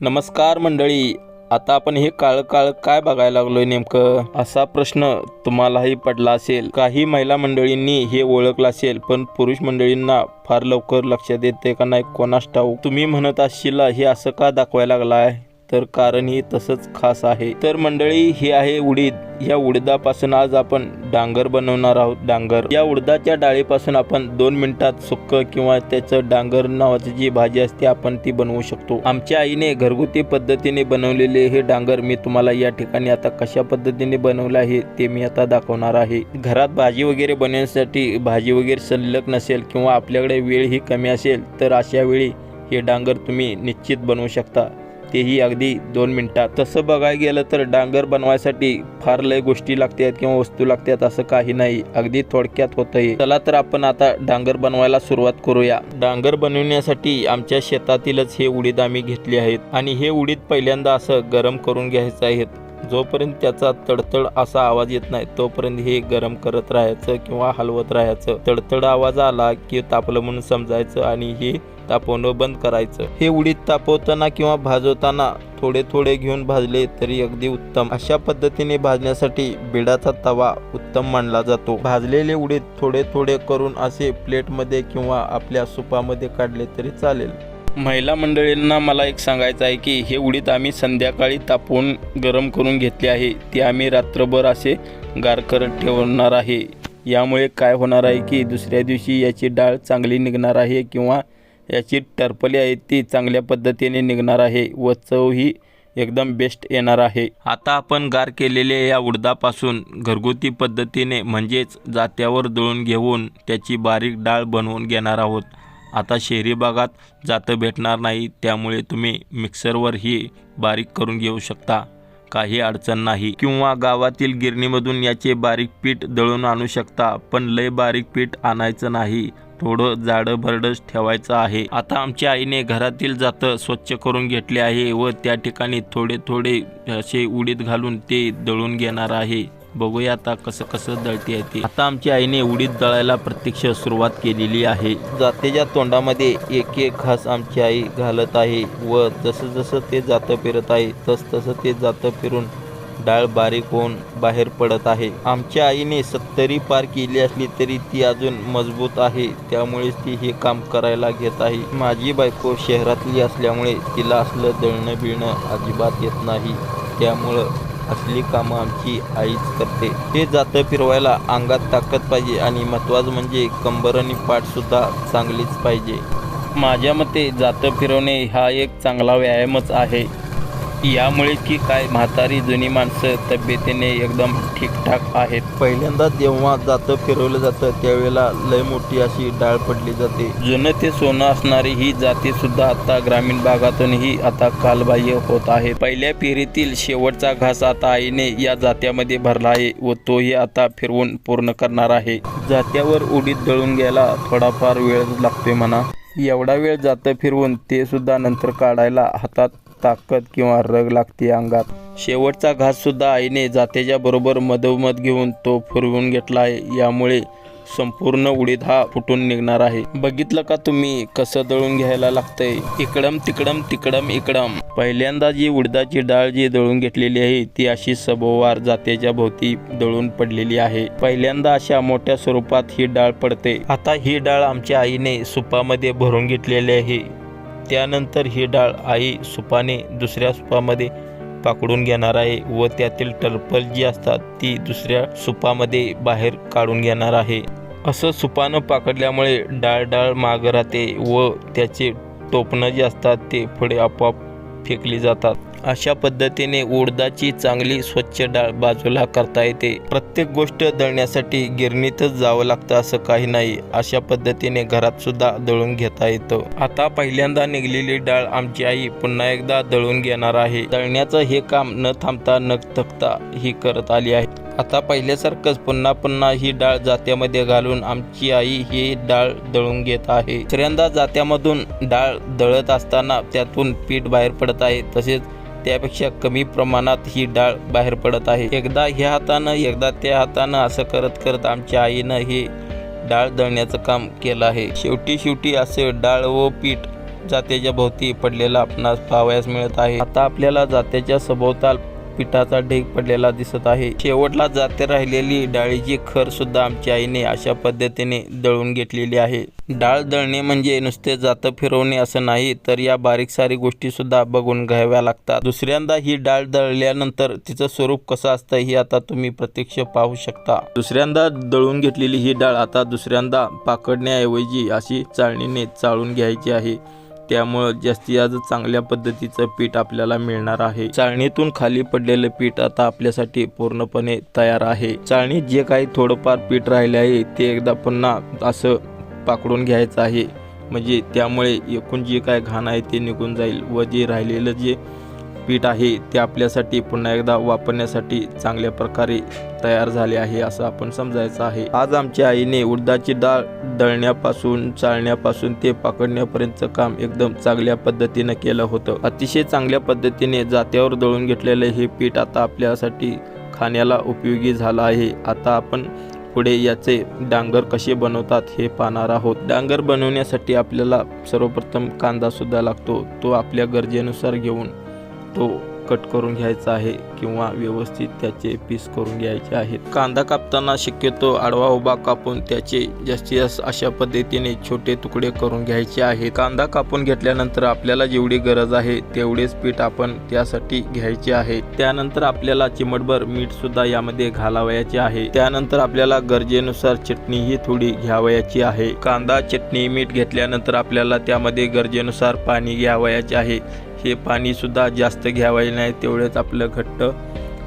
नमस्कार मंडळी आता आपण हे काळ काळ काय बघायला लागलोय नेमकं? असा प्रश्न तुम्हालाही पडला असेल. काही महिला मंडळींनी हे ओळखलं असेल पण पुरुष मंडळींना फार लवकर लक्षात येते का नाही कोणास ठाऊक? तुम्ही म्हणत असशील हे असं का दाखवायला लागलाय? तर कारण ही तसंच खास आहे. तर मंडळी ही आहे उडीद. या उडदापासून आज आपण डांगर बनवणार आहोत. डांगर. या उडदाच्या डाळीपासून आपण दोन मिनिटात सुक्क किंवा त्याचं डांगर नावाची जी भाजी असते आपण ती बनवू शकतो. आमच्या आईने घरगुती पद्धतीने बनवलेले हे डांगर मी तुम्हाला या ठिकाणी आता कशा पद्धतीने बनवलं आहे ते मी आता दाखवणार आहे. घरात भाजी वगैरे बनवण्यासाठी भाजी वगैरे शिल्लक नसेल किंवा आपल्याकडे वेळ ही कमी असेल तर अशा वेळी हे डांगर तुम्ही निश्चित बनवू शकता. तेही अगदी दोन मिनटात. तसं बघायला गेलं तर डांगर बनवायसाठी फार लय गोष्टी लागतात किंवा वस्तू लागतात असं काही नाही. अगदी थोडक्यात होतंय. चला तर आपण आता डांगर बनवायला सुरुवात करूया. डांगर बनवण्यासाठी आमच्या शेतातीलच हे उडीद आम्ही घेतले आहेत आणि हे उडीद पहिल्यांदा असं गरम करून घ्यायचं आहेत. जोपर्यंत त्याचा तडतड असा आवाज येत नाही तोपर्यंत हे गरम करत राहायचं किंवा हलवत राहायचं. तडतड आवाज आला की तापलं म्हणून समजायचं आणि हे तापवणं बंद करायचं. हे उडीद तापवताना किंवा भाजवताना थोडे थोडे घेऊन भाजले तरी अगदी उत्तम. अशा पद्धतीने भाजण्यासाठी बिडाचा तवा उत्तम मानला जातो. भाजलेले उडीद थोडे थोडे करून असे प्लेटमध्ये किंवा आपल्या सुपामध्ये काढले तरी चालेल. महिला मंडळींना मला एक सांगायचं आहे की हे उडीद आम्ही संध्याकाळी तापवून गरम करून घेतले आहे. ते आम्ही रात्रभर असे गार करत ठेवणार आहे. यामुळे काय होणार आहे की दुसऱ्या दिवशी याची डाळ चांगली निघणार आहे किंवा याची टरपली आहे ती चांगल्या पद्धतीने निघणार आहे व चव ही एकदम बेस्ट येणार आहे. आता आपण गार केलेल्या या उडदापासून घरगुती पद्धतीने म्हणजेच जात्यावर दळून घेऊन त्याची बारीक डाळ बनवून घेणार आहोत. आता शहरी भागात जातं भेटणार नाही त्यामुळे तुम्ही मिक्सरवर ही बारीक करून घेऊ शकता. काही अडचण नाही. किंवा गावातील गिरणीमधून याचे बारीक पीठ दळून आणू शकता पण लय बारीक पीठ आणायचं नाही. थोडं जाडं भरडच ठेवायचं आहे. आता आमच्या आईने घरातील जातं स्वच्छ करून घेतले आहे व त्या ठिकाणी थोडे थोडे असे उडीद घालून ते दळून घेणार आहे. बघूया आता कसं कसं दळते आहे ते. आता आमच्या आईने उडीद दळायला प्रत्यक्ष सुरुवात केलेली आहे. जातेच्या तोंडामध्ये एक एक घास आमची आई घालत आहे व जसं जसं ते जातं फिरत आहे तस तसं ते जातं फिरून डाळ बारीक होऊन बाहेर पडत आहे. आमच्या आईने सत्तरी पार केली असली तरी ती अजून मजबूत आहे. त्यामुळेच ती हे काम करायला घेत आहे. माझी बायको शहरातली असल्यामुळे तिला असलं दळणं बिळणं अजिबात येत नाही. त्यामुळं असली कामं आमची आईच करते. हे जातं फिरवायला अंगात ताकद पाहिजे आणि महत्त्वाचं म्हणजे कंबर आणि पाठसुद्धा चांगलीच पाहिजे. माझ्या मते जातं फिरवणे हा एक चांगला व्यायामच आहे. यामुळे की काय म्हातारी जुनी माणसं तब्येतीने एकदम ठीकठाक आहेत. पहिल्यांदा जेव्हा जातं फिरवलं जातं त्यावेळेला लय मोठी अशी डाळ पडली जाते. जुनं ते सोनं असणारी ही जाती सुद्धा आता ग्रामीण भागातूनही आता कालबाह्य होत आहे. पहिल्या पेरीतील शेवटचा घास आता आईने या जात्यामध्ये भरला आहे व तोही आता फिरवून पूर्ण करणार आहे. जात्यावर उडीद दळून घ्यायला थोडाफार वेळ लागतोय म्हणा. एवढा वेळ जातं फिरवून ते सुद्धा नंतर काढायला हातात ताकद किंवा रग लागते अंगात. शेवटचा घास सुद्धा आईने जातेच्या बरोबर मधोमध घेऊन तो फिरवून घेतला आहे. यामुळे संपूर्ण उडीद हा फुटून निघणार आहे. बघितलं का तुम्ही कसं दळून घ्यायला लागतंय? इकडम तिकडम तिकडम इकडम पहिल्यांदा जी उडदाची डाळ जी दळून घेतलेली आहे ती अशी सभोवार जातेच्या भोवती दळून पडलेली आहे. पहिल्यांदा अशा मोठ्या स्वरूपात ही डाळ पडते. आता ही डाळ आमच्या आईने सुपामध्ये भरून घेतलेली आहे. त्यानंतर ही डाळ आई सुपाने दुसऱ्या सुपामध्ये पाकडून घेणार आहे व त्यातील टर्पल जी असतात ती दुसऱ्या सुपामध्ये बाहेर काढून घेणार आहे. असं सुपानं पाकडल्यामुळे डाळ डाळ मागं राहते व त्याचे टोपणं जे असतात ते पुढे आपोआप फेकली जातात. अशा पद्धतीने उडदाची चांगली स्वच्छ डाळ बाजूला करता येते. प्रत्येक गोष्ट दळण्यासाठी गिरणीतच जावं लागतं असं काही नाही. अशा पद्धतीने घरात सुद्धा दळून घेता येतं. आता पहिल्यांदा निघलेली डाळ आमची आई पुन्हा एकदा दळून घेणार आहे. दळण्याचं हे काम न थांबता न थकता ही करत आली आहे. आता पहिल्यासारखंच पुन्हा पुन्हा ही डाळ जात्यामध्ये घालून आमची आई ही डाळ दळून घेत आहे. दुसऱ्यांदा जात्यामधून डाळ दळत असताना त्यातून पीठ बाहेर पडत आहे. तसेच त्यापेक्षा कमी प्रमाणात ही डाळ बाहेर पडत आहे. एकदा ह्या हातानं एकदा त्या हातानं असं करत करत आमच्या आईनं हे डाळ दळण्याचं काम केलं आहे. शेवटी शेवटी असे डाळ व पीठ जात्याच्या भोवती पडलेला आपणास पाहावयास मिळत आहे. आता आपल्याला जात्याच्या सभोवताल पिठाचा ढीग पडलेला दिसत आहे. शेवटला जाते राहिलेली डाळीची खर सुद्धा आमच्या आईने अशा पद्धतीने दळून घेतलेली आहे. डाळ दळणे म्हणजे नुसते जातं फिरवणे असं नाही तर या बारीक सारी गोष्टी सुद्धा बघून घ्याव्या लागतात. दुसऱ्यांदा ही डाळ दळल्यानंतर तिचं स्वरूप कसं असतं हे आता तुम्ही प्रत्यक्ष पाहू शकता. दुसऱ्यांदा दळून घेतलेली ही डाळ आता दुसऱ्यांदा पाकडण्याऐवजी अशी चाळणीने चाळून घ्यायची आहे. त्यामुळं जास्तीत जास्त चांगल्या पद्धतीचं पीठ आपल्याला मिळणार आहे. चाळणीतून खाली पडलेलं पीठ आता आपल्यासाठी पूर्णपणे तयार आहे. चाळणीत जे काही थोडंफार पीठ राहिले आहे ते एकदा पुन्हा असं पाकडून घ्यायचं आहे. म्हणजे त्यामुळे एकूण जे काय घाण आहे ते निघून जाईल व जे राहिलेलं जे पीठ आहे ते आपल्यासाठी पुन्हा एकदा वापरण्यासाठी चांगल्या प्रकारे तयार झाले आहे असं आपण समजायचं आहे. आज आमच्या आईने उडदाची डाळ दळण्यापासून चाळण्यापासून ते पाकडण्यापर्यंतचं काम एकदम चांगल्या पद्धतीनं केलं होतं. अतिशय चांगल्या पद्धतीने जात्यावर दळून घेतलेलं हे पीठ आता आपल्यासाठी खाण्याला उपयोगी झालं आहे. आता आपण पुढे याचे डांगर कसे बनवतात हे पाहणार आहोत. डांगर बनवण्यासाठी आपल्याला सर्वप्रथम कांदा सुद्धा लागतो तो आपल्या गरजेनुसार घेऊन तो कट करून घ्यायचा आहे किंवा व्यवस्थित त्याचे पीस करून घ्यायचे आहेत. कांदा कापताना शक्यतो आडवा उभा कापून त्याचे जास्तीत जास्त अशा पद्धतीने छोटे तुकडे करून घ्यायचे आहे कांदा कापून घेतल्यानंतर आपल्याला जेवढी गरज आहे तेवढेच पीठ आपण त्यासाठी घ्यायचे आहे. त्यानंतर आपल्याला चिमटभर मीठ सुद्धा यामध्ये घालावयाचे आहे. त्यानंतर आपल्याला गरजेनुसार चटणीही थोडी घ्यावयाची आहे. कांदा चटणी मीठ घेतल्यानंतर आपल्याला त्यामध्ये गरजेनुसार पाणी घ्यावयाचे आहे. हे पाणीसुद्धा जास्त घ्यावायचे नाही तेवढंच आपलं घट्ट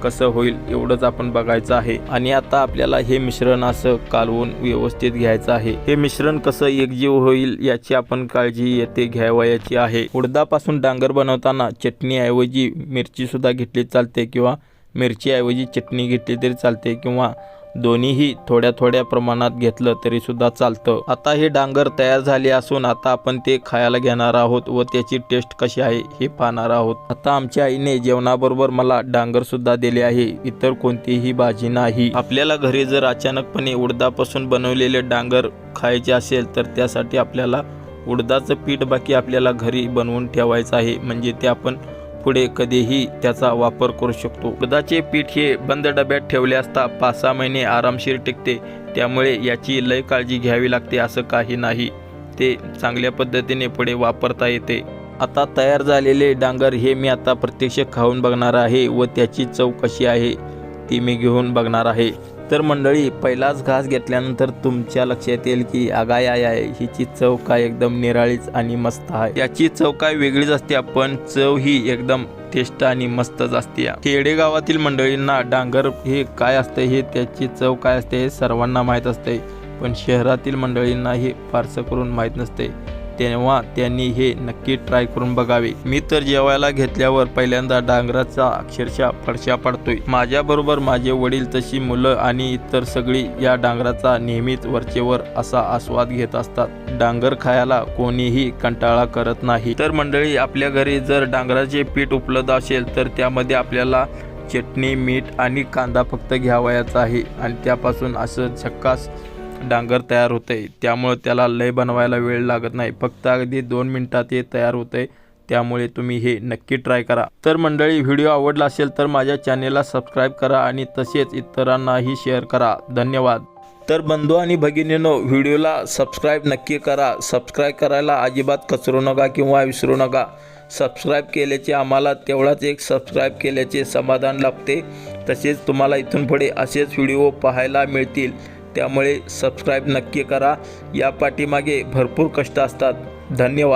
कसं होईल एवढंच आपण बघायचं आहे. आणि आता आपल्याला हे मिश्रण असं कालवून व्यवस्थित घ्यायचं आहे. हे मिश्रण कसं एकजीव होईल याची आपण काळजी येथे घ्यावयाची आहे. उडदापासून डांगर बनवताना चटणीऐवजी मिरची सुद्धा घेतली चालते किंवा मिरचीऐवजी चटणी घेतली तरी चालते किंवा दोन्हीही थोड्या थोड्या प्रमाणात घेतलं तरी सुद्धा चालतं. आता हे डांगर तयार झाले असून आता आपण ते खायला घेणार आहोत व त्याची टेस्ट कशी आहे हे पाहणार आहोत. आता आमच्या आईने जेवणाबरोबर मला डांगर सुद्धा दिले आहे. इतर कोणतीही भाजी नाही. आपल्याला घरी जर अचानकपणे उडदापासून बनवलेले डांगर खायचे असेल तर त्यासाठी आपल्याला उडदाचं पीठ बाकी आपल्याला घरी बनवून ठेवायचं आहे. म्हणजे ते आपण पुढे कधीही त्याचा वापर करू शकतो. दुधाचे पीठ हे बंद डब्यात ठेवले असता पाच सहा महिने आरामशीर टिकते. त्यामुळे याची लय काळजी घ्यावी लागते असं काही नाही. ते चांगल्या पद्धतीने पुढे वापरता येते. आता तयार झालेले डांगर हे मी आता प्रत्यक्ष खाऊन बघणार आहे व त्याची चव कशी आहे ती मी घेऊन बघणार आहे. तर मंडळी पहिलाच घास घेतल्यानंतर तुमच्या लक्षात येईल की आगाय आय आहे हिची चव काय एकदम निराळीच आणि मस्त आहे. याची चव काय वेगळीच असते पण चव ही एकदम टेस्ट आणि मस्तच असते. खेडेगावातील मंडळींना डांगर हे काय असते हे त्याची चव काय असते हे सर्वांना माहीत असते पण शहरातील मंडळींना हे फारसं करून माहीत नसते. तेव्हा त्यांनी हे नक्की ट्राय करून बघावे. मी तर जेवायला घेतल्यावर पहिल्यांदा डांगराचा अक्षरशः फडशा पडतोय. माझ्याबरोबर माझे वडील तशी मुलं आणि इतर सगळी या डांगराचा नेहमीच वरचेवर असा आस्वाद घेत असतात. डांगर खायला कोणीही कंटाळा करत नाही. तर मंडळी आपल्या घरी जर डांगराचे पीठ उपलब्ध असेल तर त्यामध्ये आपल्याला चटणी मीठ आणि कांदा फक्त घ्यावयाचा आहे. आणि त्यापासून असं झक्कास डांगर तयार होते. त्यामुळे त्याला लय बनवायला वेळ लागत नाही. फक्त अगदी दोन मिनटात हे तयार होते त्यामुळे तुम्ही हे नक्की ट्राय करा. तर मंडळी व्हिडिओ आवडला असेल तर माझ्या चॅनेलला सबस्क्राईब करा आणि तसेच इतरांनाही शेअर करा. धन्यवाद. तर बंधू आणि भगिनीनो व्हिडिओला सबस्क्राईब नक्की करा. सबस्क्राईब करायला अजिबात कचरू नका किंवा विसरू नका. सबस्क्राईब केल्याचे आम्हाला तेवढाच एक सबस्क्राईब केल्याचे समाधान लाभते. तसेच तुम्हाला इथून पुढे असेच व्हिडिओ पाहायला मिळतील. त्यामुळे सबस्क्राईब नक्की करा. या पाठीमागे भरपूर कष्ट असतात. धन्यवाद.